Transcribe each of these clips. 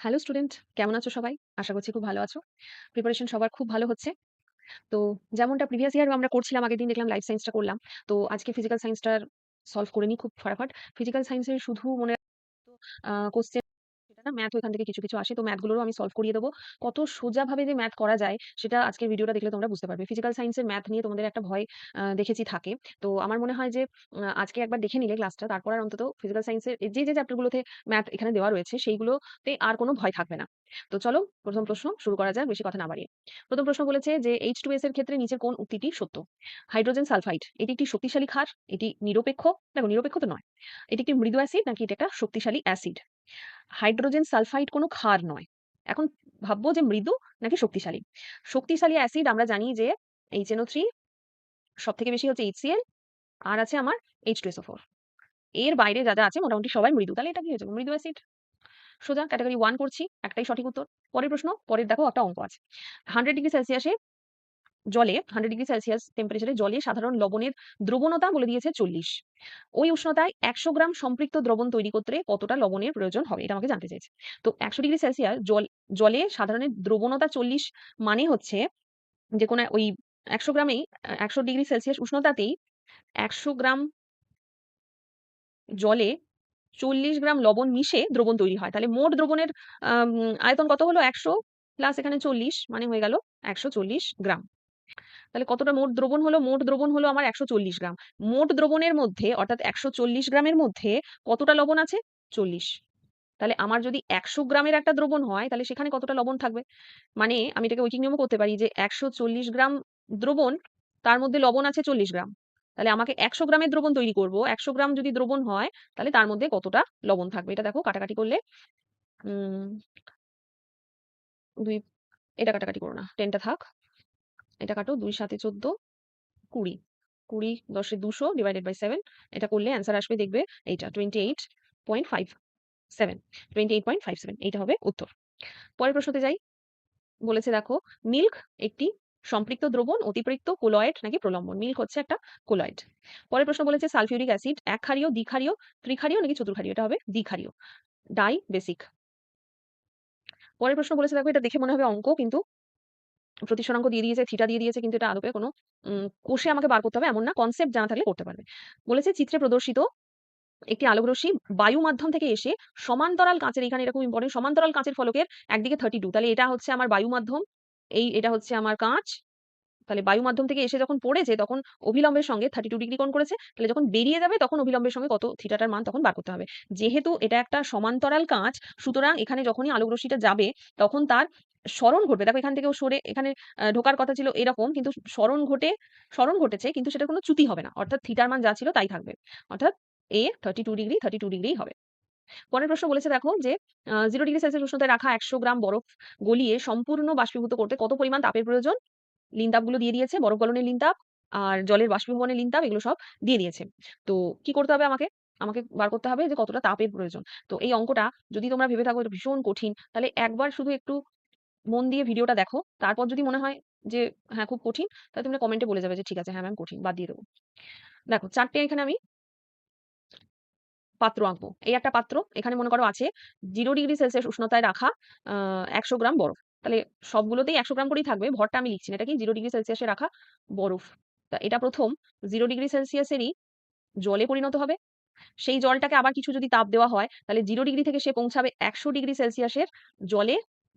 Hello student কেমন আছো সবাই? আশা করছি খুব ভালো আছো। প্রিপারেশন সবার খুব ভালো হচ্ছে। তো যেমনটা প্রিভিয়াস ইয়ার আমরা করছিলাম, আগের দিন দেখলাম লাইফ সায়েন্সটা করলাম। তো আজকে ফিজিক্যাল সায়েন্সটার সলভ করে নিই খুব ফটাফট। ফিজিক্যাল সায়েন্সের শুধু মনে কোশ্চেন সেটা না ম্যাথ ওখান থেকে কিছু কিছু আসে। তো ম্যাথগুলোরও আমি সলভ করিয়ে দেবো। কত সোজাভাবে যে ম্যাথ করা যায়, সেটা আজকের ভিডিওটা দেখলে তোমরা বুঝতে পারবে। ফিজিক্যাল সায়েন্সের ম্যাথ নিয়ে তোমাদের একটা ভয় দেখেছি থাকে। তো আমার মনে হয় যে আজকে একবার দেখে নিলে ক্লাসটা তারপর আর অন্তত ফিজিক্যাল সায়েন্সের যে যে চ্যাপ্টারগুলোতে ম্যাথ এখানে দেওয়া রয়েছে, সেইগুলোতে আর কোনো ভয় থাকবে না। তো চলো, প্রথম প্রশ্ন শুরু করা যাক, বেশি কথা না বাড়িয়ে। প্রথম প্রশ্ন বলেছে যে এইচ টু এস এর ক্ষেত্রে নিচের কোন উক্তিটি সত্য? হাইড্রোজেন সালফাইড এটি একটি শক্তিশালী ক্ষার, এটি নিরপেক্ষ, দেখো নিরপেক্ষ তো নয়। এটি একটি মৃদু অ্যাসিড নাকি এটা একটা শক্তিশালী অ্যাসিড হাইড্রোজেন সালফাইড কোনো ক্ষার নয়। এখন ভাববো যে মৃদু নাকি শক্তিশালী? শক্তিশালী অ্যাসিড আমরা জানি যে এইচ এনও থ্রি সব থেকে বেশি হচ্ছে এইচসিএল আর আছে আমার এইচ টু ফোর এর বাইরে যা যা আছে মোটামুটি সবাই মৃদু। তাহলে এটা কি হয়েছে? মৃদু অ্যাসিড। সোজা ক্যাটাগরি ওয়ান করছি, একটাই সঠিক উত্তর। পরের প্রশ্ন, পরের দেখো একটা অঙ্ক আছে। হান্ড্রেড ডিগ্রি সেলসিয়াসে জলে হান্ড্রেড ডিগ্রি সেলসিয়াস টেম্পারেচারে জলে সাধারণ লবণের দ্রবণতা বলে দিয়েছে চল্লিশ। ওই উষ্ণতায় একশো গ্রাম সম্পৃক্ত দ্রবণ তৈরি করতে কতটা লবণের প্রয়োজন হবে এটা আমাকে জানতে চাইছে। তো একশো ডিগ্রি সেলসিয়াস জল, জলে সাধারণের দ্রবণতা চল্লিশ মানে হচ্ছে যে কোনো ওই একশো গ্রামেই, একশো ডিগ্রি সেলসিয়াস উষ্ণতাতেই একশো গ্রাম জলে চল্লিশ গ্রাম লবণ মিশে দ্রবণ তৈরি হয়। তাহলে মোট দ্রবণের আয়তন কত হলো? একশো, প্লাস এখানে চল্লিশ মানে হয়ে গেল একশো চল্লিশ গ্রাম। তাহলে কতটা মোট দ্রবণ হলো? মোট দ্রবণ হলো আমার একশো চল্লিশ গ্রাম। মোট দ্রবণের মধ্যে, অর্থাৎ একশো চল্লিশ গ্রামের মধ্যে কতটা লবণ আছে? চল্লিশ। তাহলে আমার যদি একশো গ্রামের একটা দ্রবণ হয়, তাহলে সেখানে কতটা লবণ থাকবে? মানে আমি এটাকে ঐকিক নিয়মও করতে পারি যে একশো চল্লিশ গ্রাম দ্রবণ, তার মধ্যে লবণ আছে চল্লিশ গ্রাম। তাহলে আমাকে একশো গ্রামের দ্রবণ তৈরি করব। একশো গ্রাম যদি দ্রবণ হয়, তাহলে তার মধ্যে কতটা লবণ থাকবে? এটা দেখো কাটাকাটি করলে। উম, দুই, এটা কাটাকাটি করো না, টেনটা থাক। এটা কাটো দুই সাথে চোদ্দ, কুড়ি। কুড়ি দশে দুশো ডিভাইডেড বাই সেভেন এটা করলে অ্যান্সার আসবে দেখবে এইটা twenty eight point five seven twenty eight point five seven এইটা হবে উত্তর। পরের প্রশ্নতে যাই। বলেছে দেখো মিল্ক একটি সম্পৃক্ত দ্রবণ, অতিপৃক্ত কোলয়েড নাকি প্রলম্বন? মিল্ক হচ্ছে একটা কোলয়েড। পরের প্রশ্ন বলেছে, সালফিউরিক অ্যাসিড এক ক্ষারীয় দ্বিক্ষারীয় ত্রিক্ষারীয় নাকি চতুর্ক্ষারীয় এটা হবে দ্বিক্ষারীয় ডাই বেসিক। পরের প্রশ্ন বলেছে দেখো, এটা দেখে মনে হবে অঙ্ক, কিন্তু প্রতিসরাঙ্ক দিয়ে দিয়েছে, থিটা দিয়ে দিয়েছে, কিন্তু এটা আদপে কোনো কোষে আমাকে বার করতে হবে এমন না কনসেপ্ট জানা থাকলে করতে পারবে। বলেছে চিত্রে প্রদর্শিত একটি আলোকরশ্মি বায়ু মাধ্যম থেকে এসে সমান্তরাল কাঁচের, এখানে এরকম ইম্পর্টেন্ট সমান্তরাল কাঁচের ফলকের একদিকে থার্টি টু তাহলে এটা হচ্ছে আমার বায়ু মাধ্যম এই এটা হচ্ছে আমার কাঁচ, তাহলে বায়ু মাধ্যম থেকে এসে যখন পড়েছে, তখন অভিলম্বের সঙ্গে থার্টি টু ডিগ্রি কোণ করেছে, তাহলে যখন বেরিয়ে যাবে, তখন অভিলম্বের সঙ্গে কত থিটাটার মান তখন বার করতে হবে। যেহেতু এটা একটা সমান্তরাল কাঁচ, সুতরাং এখানে যখনই আলোক রশ্মিটা যাবে, তখন তার স্মরণ ঘটবে। দেখো এখান থেকেও সরে, এখানে ঢোকার কথা ছিল এরকম, কিন্তু স্মরণ ঘটে, স্মরণ ঘটেছে, কিন্তু সেটা কোনো চ্যুতি হবে না। অর্থাৎ থিটার মান যা ছিল তাই থাকবে। অর্থাৎ এ thirty two degree thirty two degree হবে। পরের প্রশ্ন বলেছে দেখো যে জিরো ডিগ্রি সেলসিয়াস উষ্ণতায় রাখা একশো গ্রাম বরফ গলিয়ে সম্পূর্ণ বাষ্পীভূত করতে কত পরিমাণ তাপের প্রয়োজন? লিন তাপগুলো দিয়ে দিয়েছে, বরফ গলনের লিন তাপ আর জলের বাষ্পীভবনের লিন তাপ এগুলো সব দিয়ে দিয়েছে। তো কি করতে হবে আমাকে? আমাকে বার করতে হবে যে কতটা তাপের প্রয়োজন। তো এই অঙ্কটা যদি তোমরা ভেবে থাকো এটা ভীষণ কঠিন, তাহলে একবার শুধু একটু মন দিয়ে ভিডিওটা দেখো। তারপর যদি মনে হয় যে হ্যাঁ খুব কঠিন, তাহলে তোমরা কমেন্টে বলে যাবে যে, ঠিক আছে হ্যাঁ ম্যাম কঠিন, বাদ দিয়ে দেবো। দেখো, চারটে এখানে আমি পাত্র আঁকবো। এই একটা পাত্র, এখানে মনে করো আছে জিরো ডিগ্রি সেলসিয়াস উষ্ণতায় রাখা একশো গ্রাম বরফ। তাহলে সবগুলোতেই একশো গ্রাম করেই থাকবে, ভরটা আমি লিখছি এটা কি জিরো ডিগ্রি সেলসিয়াসে রাখা বরফ। তা এটা প্রথম জিরো ডিগ্রি সেলসিয়াসেরই জলে পরিণত হবে। সেই জলটাকে আবার কিছু যদি তাপ দেওয়া হয়, তাহলে জিরো ডিগ্রি থেকে সে পৌঁছাবে একশো ডিগ্রি সেলসিয়াসের জলে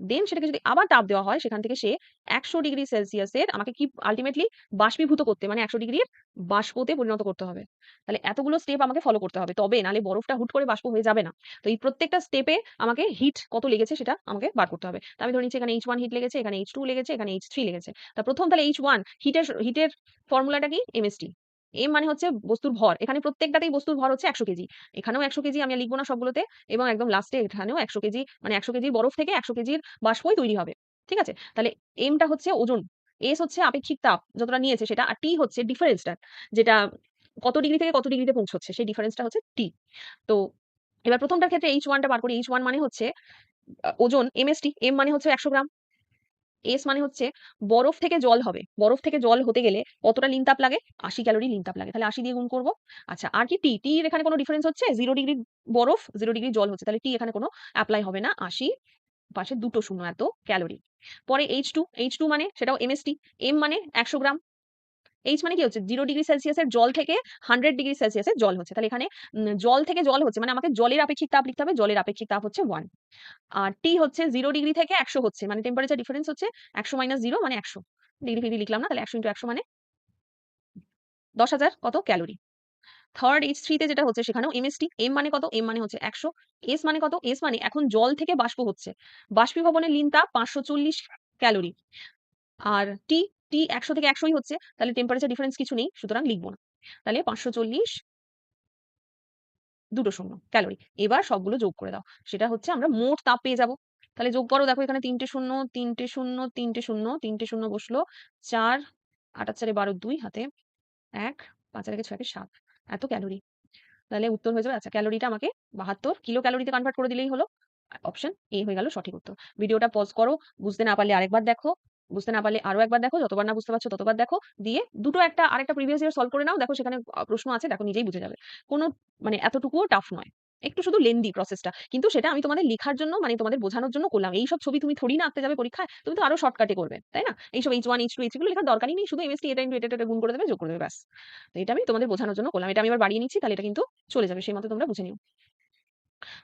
দেন সেটাকে যদি আবার তাপ দেওয়া হয়, সেখান থেকে সে একশো ডিগ্রি সেলসিয়াসের আমাকে কি আলটিমেটলি বাষ্পীভূত করতে মানে একশো ডিগ্রির বাষ্পতে পরিণত করতে হবে। তাহলে এতগুলো স্টেপ আমাকে ফলো করতে হবে। তবে নালে বরফটা হুট করে বাষ্প হয়ে যাবে না। তো এই প্রত্যেকটা স্টেপে আমাকে হিট কত লেগেছে সেটা আমাকে বার করতে হবে। তা আমি ধরে নিচ্ছি এখানে এইচ ওয়ান হিট লেগেছে, এখানে এইচ টু লেগেছে, এখানে এইচ থ্রি লেগেছে। তা প্রথম তাহলে এইচ ওয়ান হিটের হিটের ফর্মুলাটা কি? এমএসটি এম মানে হচ্ছে বস্তুর ভর। এখানে প্রত্যেকটাতেই বস্তুর ভর হচ্ছে একশো কেজি। এখানেও একশো কেজি আমি লিখব না সবগুলোতে এবং একদম লাস্টে এখানেও একশো কেজি মানে একশো কেজির বরফ থেকে একশো কেজির বাষ্পই তৈরি হবে। ঠিক আছে? তাহলে এমটা হচ্ছে ওজন। এস হচ্ছে আপেক্ষিক তাপ, যতটা নিয়েছে সেটা, আর টি হচ্ছে ডিফারেন্সটা যেটা কত ডিগ্রি থেকে কত ডিগ্রিতে পৌঁছচ্ছে, সেই ডিফারেন্সটা হচ্ছে টি তো এবার প্রথমটার ক্ষেত্রে এইচ ওয়ানটা বার করি। এইচ ওয়ান মানে হচ্ছে ওজন এমএসটি এম মানে হচ্ছে একশো গ্রাম। এস মানে হচ্ছে বরফ থেকে জল হবে। বরফ থেকে জল হতে গেলে কতটা লিনতাপ লাগে? আশি ক্যালোরি লিনতাপ লাগে। তাহলে আশি দিয়ে গুণ করব। আচ্ছা আর কি টি টি এখানে কোনো ডিফারেন্স হচ্ছে? জিরো ডিগ্রি বরফ জিরো ডিগ্রি জল হচ্ছে। তাহলে টি এখানে কোনো অ্যাপ্লাই হবে না। আশি পাশে দুটো শূন্য এত ক্যালোরি। পরে এইচ টু এইচ টু মানে সেটাও এমএসটি এম মানে একশো গ্রাম। এইচ মানে কি হচ্ছে? জিরো ডিগ্রি সেলসিয়াসের জল থেকে হান্ড্রেড ডিগ্রি সেলসিয়াসের জল হচ্ছে। তাহলে এখানে জল থেকে জল হচ্ছে মানে আমাকে জলের আপেক্ষিক তাপ লিখতে হবে, জলের আপেক্ষিক তাপ হচ্ছে ওয়ান আর টি হচ্ছে জিরো ডিগ্রি থেকে একশো হচ্ছে মানে টেম্পারেচার ডিফারেন্স হচ্ছে একশো মাইনাস জিরো মানে একশো। ডিগ্রি ফিগ্রি লিখলাম না, তাহলে একশো ইন্টু একশো মানে দশ হাজার কত ক্যালোরি থার্ড এইচ থ্রিতে যেটা হচ্ছে সেখানেও এমএসটি এম মানে কত? এম মানে হচ্ছে একশো। এস মানে কত? এস মানে এখন জল থেকে বাষ্প হচ্ছে। বাষ্পীভবনের লিন তাপ পাঁচশো চল্লিশ ক্যালোরি আর টি টি একশো থেকে একশোই হচ্ছে, তাহলে টেম্পারেচার ডিফারেন্স কিছু নেই, সুতরাং লিখব না। তাহলে পাঁচশো চল্লিশ দুটো শূন্য ক্যালোরি এবার সবগুলো যোগ করে দাও। সেটা হচ্ছে আমরা মোট তাপ পেয়ে যাব। তাহলে যোগ করো, দেখো এখানে তিনটে শূন্য তিনটে শূন্য তিনটে শূন্য তিনটে শূন্য বসল চার আটার চারে বারো, দুই, হাতে এক, পাঁচ একে ছয় সাত। এত ক্যালোরি তাহলে উত্তর হয়ে যাবে আচ্ছা ক্যালোরিটা আমাকে বাহাত্তর কিলো ক্যালোরিতে কনভার্ট করে দিলেই হলো। অপশন এ হয়ে গেল সঠিক উত্তর। ভিডিওটা পজ করো, বুঝতে না পারলে আরেকবার দেখো। বুঝতে না পারলে আরও একবার দেখো, যতবার না বুঝতে পারছ ততবার দেখো। দিয়ে দুটো একটা আরেকটা প্রিভিয়াস ইয়ার সলভ করে নাও, দেখো সেখানে প্রশ্ন আছে, দেখো নিজেই বুঝে যাবে। কোনো মানে এতটুকুও টাফ নয়। একটু শুধু লেন্দি প্রসেসটা কিন্তু সেটা আমি তোমাদের লেখার জন্য মানে তোমাদের বোঝানোর জন্য করলাম। এইসব ছবি তুমি থোড়ি না আঁকতে যাবে পরীক্ষায়, তুমি তো আরও শর্টকাটে করবে, তাই না? এইসব এইচ ওয়ান এইচ টু এইচগুলো লেখার দরকারই নেই, শুধু এমএসটি এটা এটা এটা গুণ করে দেবে, যোগ করে দেবে, ব্যাস। তো এটা আমি তোমাদের বোঝানোর জন্য করলাম। এটা আমি এবার বাড়িয়ে নিচ্ছি, তাহলে এটা কিন্তু চলে যাবে, সেই মতো তোমরা বুঝে নিও।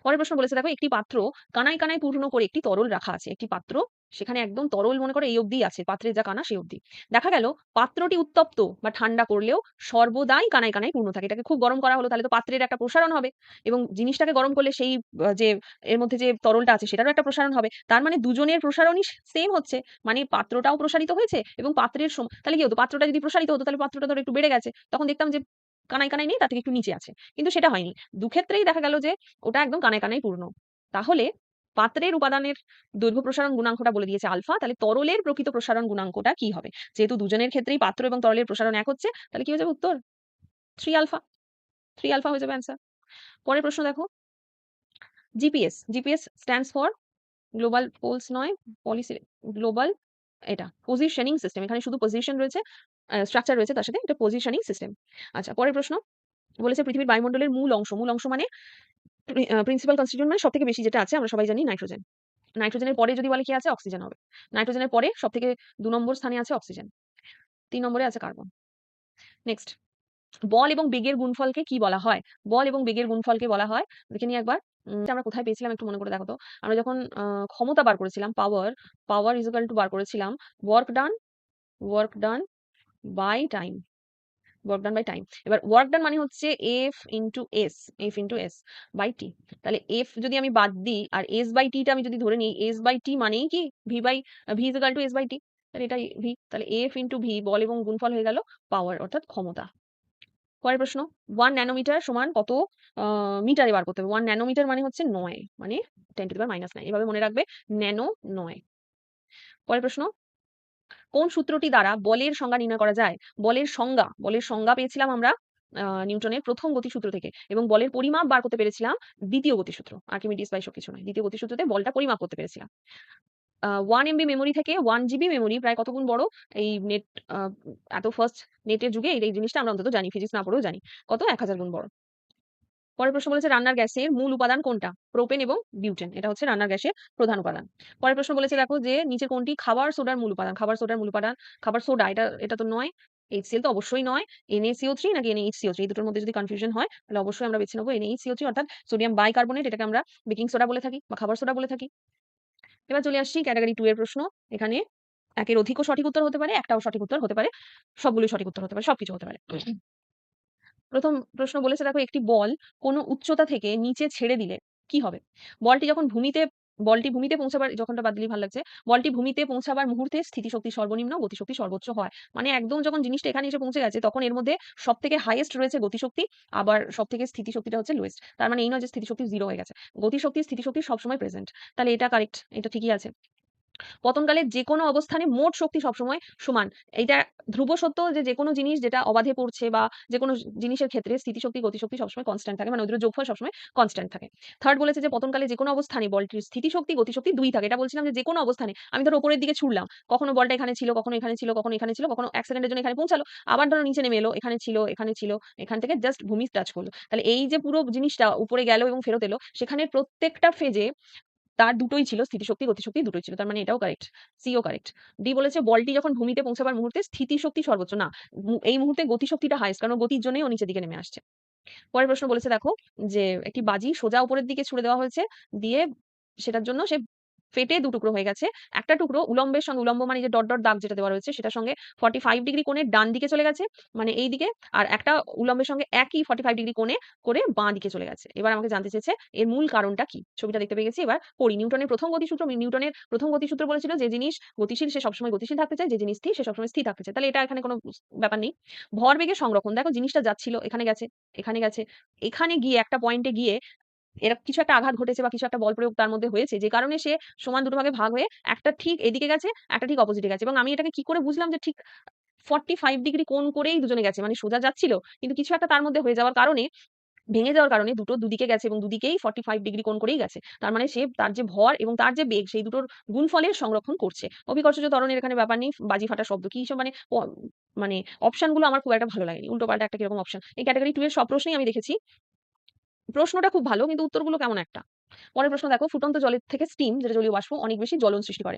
পরের প্রশ্ন বলেছে, দেখো একটি পাত্র কানায় কানায় পূর্ণ করে একটি তরল রাখা আছে। একটি পাত্র সেখানে একদম তরল মনে করে এই অবধি আছে, পাত্রের যা কানা সেই অবধি। দেখা গেল পাত্রটি উত্তপ্ত বা ঠান্ডা করলেও সর্বদাই কানায় কানায় পূর্ণ থাকে। এটাকে খুব গরম করা হলো, তাহলে তো পাত্রের একটা প্রসারণ হবে। এবং জিনিসটাকে গরম করলে সেই যে এর মধ্যে যে তরলটা আছে সেটারও একটা প্রসারণ হবে। তার মানে দুজনের প্রসারণই সেম হচ্ছে মানে পাত্রটাও প্রসারিত হয়েছে এবং পাত্রের তাহলে কি হতো? পাত্রটা যদি প্রসারিত হতো, তাহলে পাত্রটা ধরো একটু বেড়ে গেছে। তখন দেখতাম যে কানায় কানায় নেই, তার থেকে একটু নিচে আছে। কিন্তু সেটা হয়নি। দুক্ষেত্রেই দেখা গেল যে ওটা একদম কানায় কানায় পূর্ণ। তাহলে পাত্রের উপাদানের দৈর্ঘ্য প্রসারণ গুণাঙ্কটা বলে দিয়েছে আলফা। তাহলে তরলের প্রকৃত প্রসারণ গুণাঙ্কটা কি হবে? যেহেতু দুজনের ক্ষেত্রেই পাত্র এবং তরলের প্রসারণ এক হচ্ছে, তাহলে কি হয়ে যাবে উত্তর? থ্রি আলফা থ্রি আলফা হয়ে যাবে অ্যান্সার পরের প্রশ্ন দেখো। GPS GPS stands for global poles নয় পলিসি গ্লোবাল এটা পজিশনিং সিস্টেম এখানে শুধু পজিশন রয়েছে স্ট্রাকচার রয়েছে তার সাথে, এটা পজিশনিং সিস্টেম আচ্ছা পরের প্রশ্ন বলেছে পৃথিবীর বায়ুমণ্ডলের মূল অংশ মূল অংশ মানে প্রিন্সিপাল কনস্টিটিউয়েন্ট মানে সব থেকে বেশি যেটা আছে, আমরা সবাই জানি নাইট্রোজেন নাইট্রোজেনের পরে যদি বলে কি আছে অক্সিজেন হবে। নাইট্রোজেনের পরে সব থেকে দু নম্বর স্থানে আছে অক্সিজেন তিন নম্বরে আছে কার্বন নেক্সট বল এবং বেগের গুণফলকে কি বলা হয়? বল এবং বেগের গুণফলকে বলা হয়, দেখে নিয়ে একবার। আমরা কোথায় পেয়েছিলাম একটু মনে করে দেখো তো আমরা যখন ক্ষমতা বার করেছিলাম পাওয়ার পাওয়ার ইজিক্যাল টু বার করেছিলাম work done work done by time work done by time এবার ওয়ার্ক ডান মানে হচ্ছে F into S F into S by T তাহলে এফ যদি আমি বাদ দিই আর এস বাই টিটা আমি যদি ধরে নিই এস বাই টি মানেই কি? V by V is equal to S by T তাহলে এটাই ভি তাহলে এফ ইন্টু ভি বল এবং গুণফল হয়ে গেল পাওয়ার অর্থাৎ ক্ষমতা। পরের প্রশ্ন ওয়ান ন্যানোমিটার সমান কত মিটারে বার করতে হবে। ওয়ান ন্যানোমিটার মানে হচ্ছে নয় মানে ten to the minus nine এভাবে মনে রাখবে ন্যানো নয়। পরের প্রশ্ন কোন সূত্রটি দ্বারা বলের সংজ্ঞা নির্ণয় করা যায়? বলের সংজ্ঞা বলের সংজ্ঞা পেয়েছিলাম আমরা নিউটনের প্রথম গতিসূত্র থেকে এবং বলের পরিমাপ বার করতে পেরেছিলাম দ্বিতীয় গতিসূত্র, আর্কিমিডিস বা কিছু নয়। দ্বিতীয় গতিসূত্রতে বলটা পরিমাপ করতে পেরেছিলাম। ওয়ান এমবি মেমোরি থেকে ওয়ান জিবি মেমোরি প্রায় কত গুণ বড়? এই নেট এত ফার্স্ট নেটের যুগে এই জিনিসটা আমরা অন্তত জানি ফিজিক্স না পড়েও জানি। কত? এক হাজার গুণ বড়। পরের প্রশ্ন বলেছে রান্নার গ্যাসের মূল উপাদান কোনটা? প্রোপেন এবং বিউটেন এটা হচ্ছে রান্নার গ্যাসের প্রধান উপাদান। পরের প্রশ্ন বলেছে দেখো যে নিচে কোনটি? খাবার সোডার মূল উপাদান। খাবার সোডার মূল উপাদান, খাবার সোডা, এটা এটা তো নয়। এইচসিএল তো অবশ্যই নয়। এনএসিও থ্রি নাকি এনএইচসিও থ্রি দুটোর মধ্যে যদি কনফিউশন হয়, তাহলে অবশ্যই আমরা বেছে নেব এনএইচসিও থ্রি অর্থাৎ সোডিয়াম বাইকার্বনেট এটাকে আমরা বেকিং সোডা বলে থাকি বা খাবার সোডা বলে থাকি। এবার চলে আসছি ক্যাটাগরি টু এর প্রশ্ন। এখানে একের অধিকও সঠিক উত্তর হতে পারে, একটাও সঠিক উত্তর হতে পারে, সবগুলোই সঠিক উত্তর হতে পারে, সবকিছু হতে পারে। প্রথম প্রশ্ন বলেছে, দেখো, একটি বল কোনো উচ্চতা থেকে নিচে ছেড়ে দিলে কি হবে? বলটি যখন ভূমিতে, বলটি ভূমিতে পৌঁছাবার যখনটা বাদ দিলেই ভালো লাগছে, বলটি ভূমিতে পৌঁছাবার মুহূর্তে স্থিতিশক্তি সর্বনিম্ন, গতিশক্তি সর্বোচ্চ হয়। মানে একদম যখন জিনিসটা এখানে এসে পৌঁছে গেছে, তখন এর মধ্যে সব থেকে হাইয়েস্ট রয়েছে গতিশক্তি, আবার সব থেকে স্থিতিশক্তিটা হচ্ছে লোয়েস্ট তার মানে এই নয় যে স্থিতিশক্তি জিরো হয়ে গেছে। গতিশক্তি, স্থিতিশক্তি সবসময় প্রেজেন্ট তাহলে এটা কারেক্ট এটা ঠিকই আছে। পতনকালে যে কোনো অবস্থানে মোট শক্তি সবসময় সমান। এইটা ধ্রুব সত্য যে যে কোনো জিনিস যেটা অবাধে পড়ছে বা যে কোনো জিনিসের ক্ষেত্রে স্থিতিশক্তি, গতিশক্তি সবসময় কনস্ট্যান্ট থাকে মানে ওদের যোগফল সবসময় কনস্ট্যান্ট থাকে। থার্ড বলেছে যে পতনকালে যে কোনো অবস্থানে বলটির স্থিতিশক্তি, গতিশক্তি দুই থাকে। এটা বলছিলাম যে যে কোনো অবস্থানে আমি ধরো ওপরের দিকে ছুড়লাম, কখনো বলটা এখানে ছিল, কখনো এখানে ছিল, কখনো এখানে ছিল, কখনো এক সেকেন্ডের জন্য এখানে পৌঁছালো, আবার ধরো নিচে নেমে এলো, এখানে ছিল এখানে ছিল, এখান থেকে জাস্ট ভূমি টাচ করল। তাহলে এই যে পুরো জিনিসটা উপরে গেল এবং ফেরত এলো সেখানে প্রত্যেকটা ফেজে তার দুটোই ছিল স্থিতিশক্তি, গতিশক্তি দুটোই ছিল, তার মানে এটাও কারেক্ট সিও কারেক্ট ডি বলেছে বলটি যখন ভূমিতে পৌঁছাবার মুহূর্তে স্থিতিশক্তি সর্বোচ্চ, না এই মুহূর্তে গতিশক্তিটা হাইস্ট কারণ গতির জন্যই ও নিচের দিকে নেমে আসছে। পরের প্রশ্ন বলেছে দেখো যে একটি বাজি সোজা উপরের দিকে ছুড়ে দেওয়া হয়েছে, দিয়ে সেটার জন্য সে ফেটে দু টুকরো হয়ে গেছে। একটা টুকরো উলম্বের সঙ্গে, উলম্ব মানে যে ডট ডট দাগ যেটা দেওয়া রয়েছে, সেটার সঙ্গে ফর্টি ফাইভ ডিগ্রি কোণে ডান দিকে চলে গেছে মানে এই দিকে, আর একটা উলম্বের সঙ্গে একই ফর্টি ফাইভ ডিগ্রি কোণে করে বাঁ দিকে চলে গেছে। এবার আমাকে জানতে চেয়েছে, এর মূল কারণটা কি? ছবিটা দেখতে পেয়ে গেছি। এবার পড়ি, নিউটনের প্রথম গতিসূত্র নিউটনের প্রথম গতিসূত্র বলেছিল যে জিনিস গতিশীল, সে সবসময় গতিশীল থাকতে চায়, যে জিনিস স্থির, সে সবসময় স্থির থাকতে চায়। তাহলে এটা এখানে কোনো ব্যাপার নেই। ভর ভরবেগের সংরক্ষণ, দেখো জিনিসটা যাচ্ছিল, এখানে গেছে এখানে গেছে, এখানে গিয়ে একটা পয়েন্টে গিয়ে এরা কিছু একটা আঘাত ঘটেছে বা কিছু একটা বল প্রয়োগ তার মধ্যে হয়েছে, যে কারণে সে সমান দুটো ভাগে ভাগ হয়ে একটা ঠিক এদিকে গেছে, একটা ঠিক অপোজিটে গেছে এবং আমি এটাকে কি করে বুঝলাম যে ঠিক ফর্টি ফাইভ ডিগ্রি কোন করেই দুজনে গেছে মানে সোজা যাচ্ছিল, কিন্তু কিছু একটা তার মধ্যে হয়ে যাওয়ার কারণে, ভেঙে যাওয়ার কারণে দুটো দুদিকে গেছে এবং দুদিকেই ফর্টি ফাইভ ডিগ্রি কোণ করেই গেছে, তার মানে সে তার যে ভর এবং তার যে বেগ সেই দুটোর গুণফলের সংরক্ষণ করছে। অভিকর্ষজ ত্বরণের এখানে ব্যাপার নেই, বাজি ফাটা শব্দ, কি মানে মানে অপশনগুলো আমার খুব একটা ভালো লাগেনি উল্টো পাল্টা একটা কীরকম অপশন এই ক্যাটাগরি টু এর সব প্রশ্নেই আমি দেখেছি। প্রশ্নটা খুব ভালো, কিন্তু উত্তরগুলো কেমন একটা? পরের প্রশ্ন দেখো, ফুটন্ত জলের থেকে স্টিম যেটা জলীয় বাষ্প, অনেক বেশি জ্বলন সৃষ্টি করে।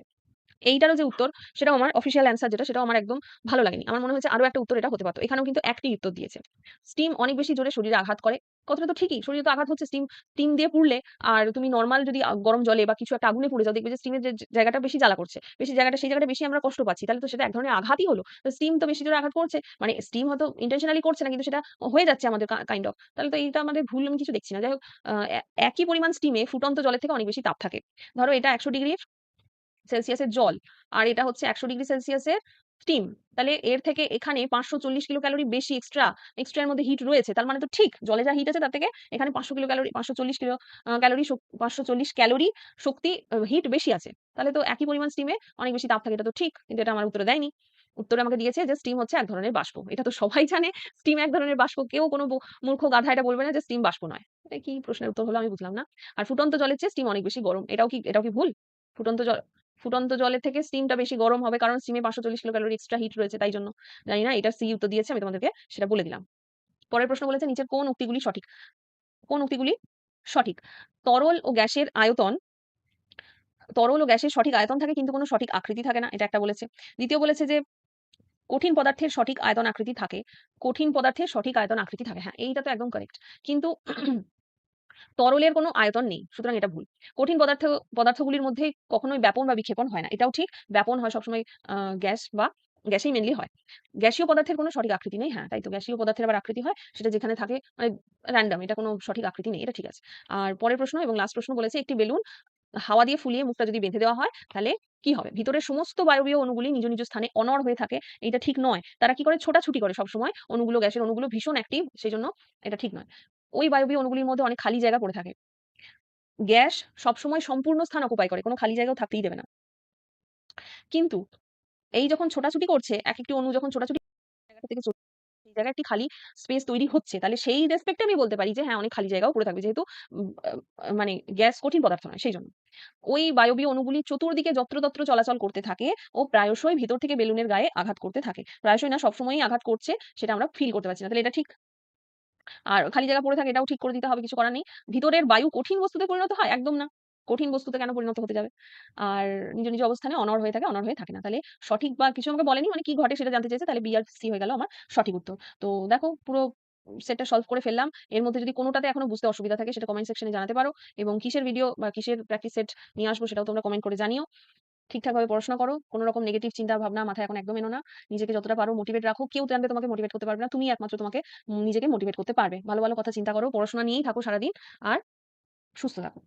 এইটারও যে উত্তর, সেটাও আমার অফিসিয়াল অ্যান্সার যেটা, সেটাও আমার একদম ভালো লাগেনি। আমার মনে হয়েছে আরও একটা উত্তর এটা হতে পারতো। এখানেও কিন্তু একটি উত্তর দিয়েছে। স্টিম অনেক বেশি জোরে শরীরে আঘাত করে। কথাটা তো ঠিকই। শরীরে তো আঘাত হচ্ছে স্টিম স্টিম দিয়ে পুড়লে আর তুমি নর্মাল যদি গরম জলে বা কিছু একটা আগুনে পুড়ে যাও, দেখবে যে স্টিমের যে জায়গাটা বেশি জ্বালা করছে। বেশি জায়গাটা, সেই জায়গাটা বেশি আমরা কষ্ট পাচ্ছি। তাহলে তো সেটা এক ধরনের আঘাতই হলো। তো স্টিম তো বেশি জোরে আঘাত করছে। মানে স্টিম হয়তো ইন্টেনশনালি করছে না, কিন্তু সেটা হয়ে যাচ্ছে আমাদের কাইন্ড অফ তাহলে তো এইটা আমাদের ভুল আমি কিছু দেখছি না। যাই হোক একই পরিমাণ স্টিমে ফুটন্ত জলের থেকে অনেক বেশি তাপ থাকে। ধরো এটা একশো ডিগ্রি সেলসিয়াসের জল, আর এটা হচ্ছে একশো ডিগ্রি সেলসিয়াসের স্টিম তাহলে এর থেকে এখানে পাঁচশো চল্লিশ কিলো ক্যালোরি বেশি এক্সট্রা এক্সট্রা এর মধ্যে হিট রয়েছে। তার মানে তো ঠিক, জলে যা হিট আছে তার থেকে এখানে পাঁচশো কিলো ক্যালোরি পাঁচশো চল্লিশ কিলো ক্যালোরি পাঁচশো চল্লিশ ক্যালোরি শক্তি হিট বেশি আছে। তাহলে তো একই পরিমাণ স্টিমে অনেক বেশি তাপ থাকে, এটা তো ঠিক, কিন্তু এটা আমার উত্তরে দেয়নি। উত্তরে আমাকে দিয়েছে যে স্টিম হচ্ছে এক ধরনের বাষ্প। এটা তো সবাই জানে স্টিম এক ধরনের বাষ্প, কেউ কোনো মূর্খ গাধা এটা বলবে না যে স্টিম বাষ্প নয়। এটা কি প্রশ্নের উত্তর হলো আমি বুঝলাম না। আর ফুটন্ত জলের চেয়ে স্টিম অনেক বেশি গরম, এটাও কি এটাও কি ভুল? ফুটন্ত জল ফুটন্ত জলের থেকে স্টিমটা বেশি গরম হবে, কারণ স্টিমে পাঁচশো চল্লিশ কিলো ক্যালোরি এক্সট্রা হিট রয়েছে, তাই জন্য। জানি না, এটা সি উত্তর দিয়েছে, আমি তোমাদেরকে সেটা বলে দিলাম। পরের প্রশ্ন বলেছে, নিচের কোন উক্তিগুলি সঠিক? কোন উক্তিগুলি সঠিক? তরল ও গ্যাসের আয়তন, তরল ও গ্যাসের সঠিক আয়তন থাকে, কিন্তু কোনো সঠিক আকৃতি থাকে না, এটা একটা বলেছে। দ্বিতীয় বলেছে যে, কঠিন পদার্থের সঠিক আয়তন আকৃতি থাকে, কঠিন পদার্থের সঠিক আয়তন আকৃতি থাকে হ্যাঁ এইটা তো একদম কারেক্ট কিন্তু তরলের কোনো আয়তন নেই, সুতরাং এটা ভুল। কঠিন পদার্থ, পদার্থগুলির মধ্যে কখনোই ব্যাপন বা বিক্ষেপণ হয় না। এটাও ঠিক, ব্যাপন হয় সবসময় গ্যাস বা গ্যাসেই মেনলি হয়। গ্যাসীয় পদার্থের কোনো সঠিক আকৃতি নেই হ্যাঁ তাই তো। গ্যাসীয় পদার্থের আবার আকৃতি হয়, সেটা যেখানে থাকে মানে র্যান্ডম এটা কোনো সঠিক আকৃতি নেই, এটা ঠিক আছে। আর পরের প্রশ্ন এবং লাস্ট প্রশ্ন বলেছে, একটি বেলুন হাওয়া দিয়ে ফুলিয়ে মুখটা যদি বেঁধে দেওয়া হয়, তাহলে কি হবে? ভিতরের সমস্ত বায়বীয় অণুগুলি নিজ নিজ স্থানে অনড় হয়ে থাকে এটা ঠিক নয়। তারা কি করে? ছোটাছুটি করে সবসময়, অণুগুলো, গ্যাসের অণুগুলো ভীষণ অ্যাক্টিভ সেই জন্য এটা ঠিক নয়। ওই বায়বীয় অণুগুলির মধ্যে অনেক খালি জায়গা পড়ে থাকে। গ্যাস সবসময় সম্পূর্ণ স্থান অকুপাই করে, কোনো খালি জায়গাও থাকতেই দেবে না। কিন্তু এই যখন ছোটাছুটি করছে এক একটি অণু যখন ছোটাছুটি থেকে জায়গায় একটি খালি স্পেস তৈরি হচ্ছে, তাহলে সেই রেসপেক্টে আমি বলতে পারি যে হ্যাঁ অনেক খালি জায়গাও পড়ে থাকবে, যেহেতু মানে গ্যাস কঠিন পদার্থ নয়, সেই জন্য। ওই বায়বীয় অণুগুলি চতুর্দিকে যত্রতত্র চলাচল করতে থাকে ও প্রায়শই ভিতর থেকে বেলুনের গায়ে আঘাত করতে থাকে। প্রায়শই না, সবসময়ই আঘাত করছে, সেটা আমরা ফিল করতে পারছি না। তাহলে এটা ঠিক আর খালি জায়গা পড়ে থাকে এটাও ঠিক করে দিতে হবে, কিছু করার নেই। ভিতরের বায়ু কঠিন বস্তুতে পরিণত হয়? একদম না। কঠিন বস্তুতে কেন পরিণত হতে যাবে? আর নিজ নিজ অবস্থানে অনড় হয়ে থাকে অনর হয়ে থাকে না। তাহলে সঠিক বা কিছু আমাকে বলেনি? মানে কি ঘটে সেটা জানতে চাইছে তাহলে বি আর সি হয়ে গেল আমার সঠিক উত্তর। তো দেখো, পুরো সেটটা সলভ করে ফেললাম। এর মধ্যে যদি কোনোটাতে এখনও বুঝতে অসুবিধা থাকে, সেটা কমেন্ট সেকশনে জানাতে পারো। এবং কিসের ভিডিও বা কিসের প্র্যাকটিস সেট নিয়ে আসব সেটাও তোমরা কমেন্ট করে জানিও। ঠিকঠাকভাবে পড়াশোনা করো, কোনো রকম নেগেটিভ চিন্তা ভাবনা মাথায় এখন একদম এনো না। নিজেকে যতটা পারো মোটিভেট রাখো। কেউ জানবে তোমাকে মোটিভেট করতে পারবে না। তুমি একমাত্র তোমাকে নিজেকে মোটিভেট করতে পারবে। ভালো ভালো কথা চিন্তা করো, পড়াশোনা নিয়েই থাকো সারাদিন। আর সুস্থ থাকো।